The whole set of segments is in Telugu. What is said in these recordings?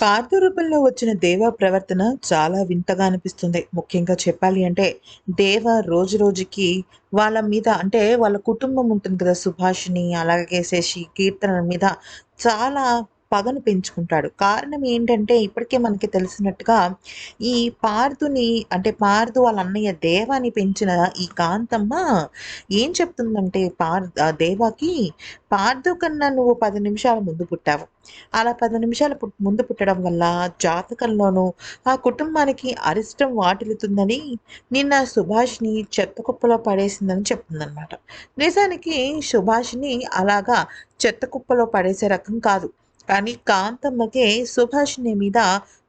పార్థ రూపంలో వచ్చిన దేవ ప్రవర్తన చాలా వింతగా అనిపిస్తుంది. ముఖ్యంగా చెప్పాలి అంటే దేవ రోజు రోజుకి వాళ్ళ మీద అంటే వాళ్ళ కుటుంబం ఉంటుంది కదా సుభాషిణి అలాగే శశి కీర్తన మీద చాలా పగను పెంచుకుంటాడు. కారణం ఏంటంటే ఇప్పటికే మనకి తెలిసినట్టుగా ఈ పార్థుని అంటే పార్థు వాళ్ళ అన్నయ్య దేవాని పెంచిన ఈ కాంతమ్మ ఏం చెప్తుందంటే పార్ ఆ దేవాకి పార్థు కన్నా నువ్వు పది నిమిషాల ముందు పుట్టావు. అలా పది నిమిషాల పుట్- ముందు పుట్టడం వల్ల జాతకంలోనూ ఆ కుటుంబానికి అరిష్టం వాటిల్లుతుందని నిన్న సుభాష్ని చెత్త కుప్పలో పడేసిందని చెప్తుందనమాట నిజానికి సుభాష్ని అలాగా చెత్త కుప్పలో పడేసే రకం కాదు. కానీ కాంతమ్మకే సుభాషిణి మీద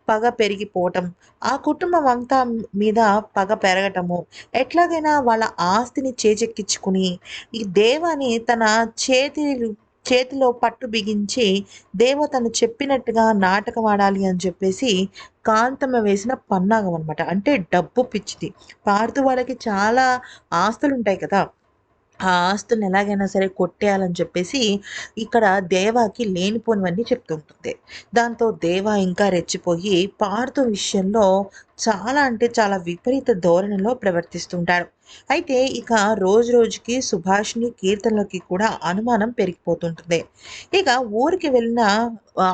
పగ పెరిగిపోవటం ఆ కుటుంబం అంతా మీద పగ పెరగటము ఎట్లాగైనా వాళ్ళ ఆస్తిని చేజెక్కించుకుని ఈ దేవాని తన చేతి చేతిలో పట్టు బిగించి దేవ తను చెప్పినట్టుగా నాటకం ఆడాలి అని చెప్పేసి కాంతమ్మ వేసిన పన్నాగం అనమాట అంటే డబ్బు పిచ్చిది. పార్థు వాళ్ళకి చాలా ఆస్తులు ఉంటాయి కదా. ఆ ఆస్తులను ఎలాగైనా సరే కొట్టేయాలని చెప్పేసి ఇక్కడ దేవాకి లేనిపోనివన్నీ చెప్తుంటుంది దాంతో దేవా ఇంకా రెచ్చిపోయి పార్థు విషయంలో చాలా అంటే చాలా విపరీత ధోరణిలో ప్రవర్తిస్తుంటాడు. అయితే ఇక రోజు రోజుకి సుభాష్ని కీర్తనలకి కూడా అనుమానం పెరిగిపోతుంటుంది. ఇక ఊరికి వెళ్ళిన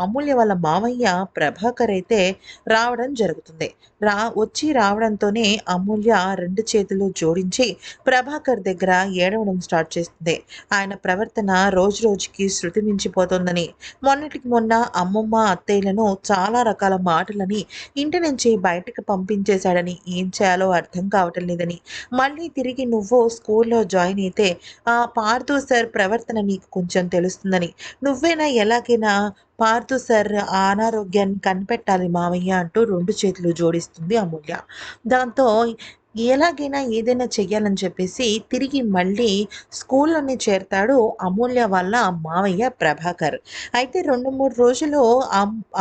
అమూల్య వాళ్ళ మామయ్య ప్రభాకర్ అయితే రావడం జరుగుతుంది. రా వచ్చి రావడంతోనే అమూల్య రెండు చేతులు జోడించి ప్రభాకర్ దగ్గర ఏడవడం స్టార్ట్ చేస్తుంది. ఆయన ప్రవర్తన రోజు రోజుకి శృతి మించిపోతోందని మొన్నటికి మొన్న అమ్మమ్మ అత్తయ్యలను చాలా రకాల మాటలని ఇంటి నుంచి బయటకు పంపించేశాడని ఏం చేయాలో అర్థం కావటం లేదని మళ్ళీ తిరిగి నువ్వు స్కూల్లో జాయిన్ అయితే ఆ పార్థు సార్ ప్రవర్తన నీకు కొంచెం తెలుస్తుందని. నువ్వేనా ఎలాగైనా పార్థు సార్ అనారోగ్యాన్ని కనిపెట్టాలి మావయ్య అంటూ రెండు చేతులు జోడిస్తుంది అమూల్య. దాంతో ఎలాగైనా ఏదైనా చెయ్యాలని చెప్పేసి తిరిగి మళ్ళీ స్కూల్లోనే చేరతాడు అమూల్య వాళ్ళ మావయ్య ప్రభాకర్. అయితే రెండు మూడు రోజులు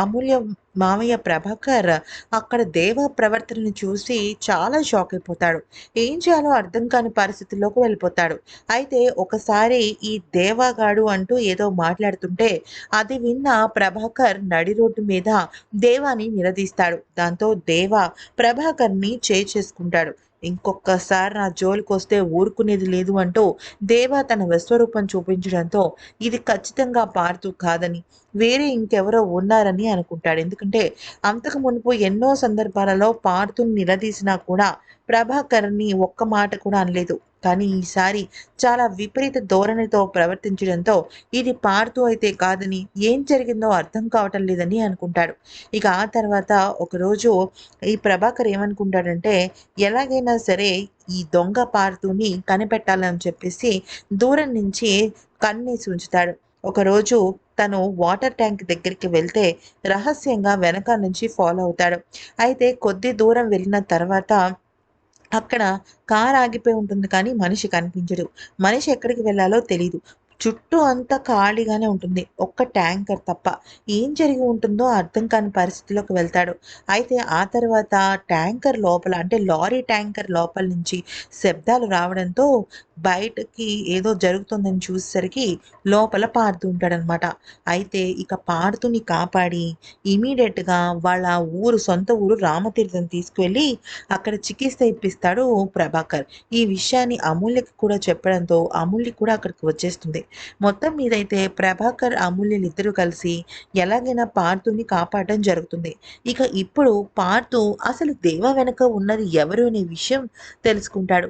అమూల్య మామయ్య ప్రభాకర్ అక్కడ దేవ ప్రవర్తనని చూసి చాలా షాక్ అయిపోతాడు. ఏం చేయాలో అర్థం కాని పరిస్థితుల్లోకి వెళ్ళిపోతాడు. అయితే ఒకసారి ఈ దేవాగాడు అంటూ ఏదో మాట్లాడుతుంటే అది విన్న ప్రభాకర్ నడి రోడ్డు మీద దేవాని నిలదీస్తాడు. దాంతో దేవ ప్రభాకర్ని చేసుకుంటాడు. ఇంకొకసారి నా జోలికి వస్తే ఊరుకునేది లేదు అంటూ దేవ తన విశ్వరూపం చూపించడంతో ఇది ఖచ్చితంగా పార్తు కాదని వేరే ఇంకెవరో ఉన్నారని అనుకుంటాడు. ఎందుకంటే అంతకు మునుపు ఎన్నో సందర్భాలలో పార్తుని నిలదీసినా కూడా ప్రభాకర్ని ఒక్క మాట కూడా అనలేదు. కానీ ఈసారి చాలా విపరీత ధోరణితో ప్రవర్తించడంతో ఇది పార్తు అయితే కాదని ఏం జరిగిందో అర్థం కావటం లేదని అనుకుంటాడు. ఇక ఆ తర్వాత ఒకరోజు ఈ ప్రభాకర్ ఏమనుకుంటాడంటే ఎలాగైనా సరే ఈ దొంగ పార్తుని కనిపెట్టాలని చెప్పేసి దూరం నుంచి కన్నేసి ఉంచుతాడు. ఒకరోజు తను వాటర్ ట్యాంక్ దగ్గరికి వెళ్తే రహస్యంగా వెనక నుంచి ఫాలో అవుతాడు. అయితే కొద్ది దూరం వెళ్ళిన తర్వాత అక్కడ కార్ ఆగిపోయి ఉంటుంది కానీ మనిషి కనిపించడు. మనిషి ఎక్కడికి వెళ్ళాలో తెలియదు చుట్టూ అంతా ఖాళీగానే ఉంటుంది. ఒక్క ట్యాంకర్ తప్ప. ఏం జరిగి ఉంటుందో అర్థం కాని పరిస్థితిలోకి వెళ్తాడు. అయితే ఆ తర్వాత ట్యాంకర్ లోపల అంటే లారీ ట్యాంకర్ లోపల నుంచి శబ్దాలు రావడంతో బయటకి ఏదో జరుగుతుందని చూసేసరికి లోపల పారుతూ ఉంటాడనమాట. అయితే ఇక పారుతుని కాపాడి ఇమీడియట్గా వాళ్ళ ఊరు సొంత ఊరు రామతీర్థం తీసుకువెళ్ళి అక్కడ చికిత్స ఇప్పిస్తాడు ప్రభాకర్. ఈ విషయాన్ని అమూల్యకి కూడా చెప్పడంతో అమూల్య కూడా అక్కడికి వచ్చేస్తుంది. మొత్తం మీదైతే ప్రభాకర్ అమూల్యలు ఇద్దరు కలిసి ఎలాగైనా పార్తుని కాపాడడం జరుగుతుంది. ఇక ఇప్పుడు పార్తు అసలు దేవ వెనక ఉన్నది ఎవరు అనే విషయం తెలుసుకుంటాడు.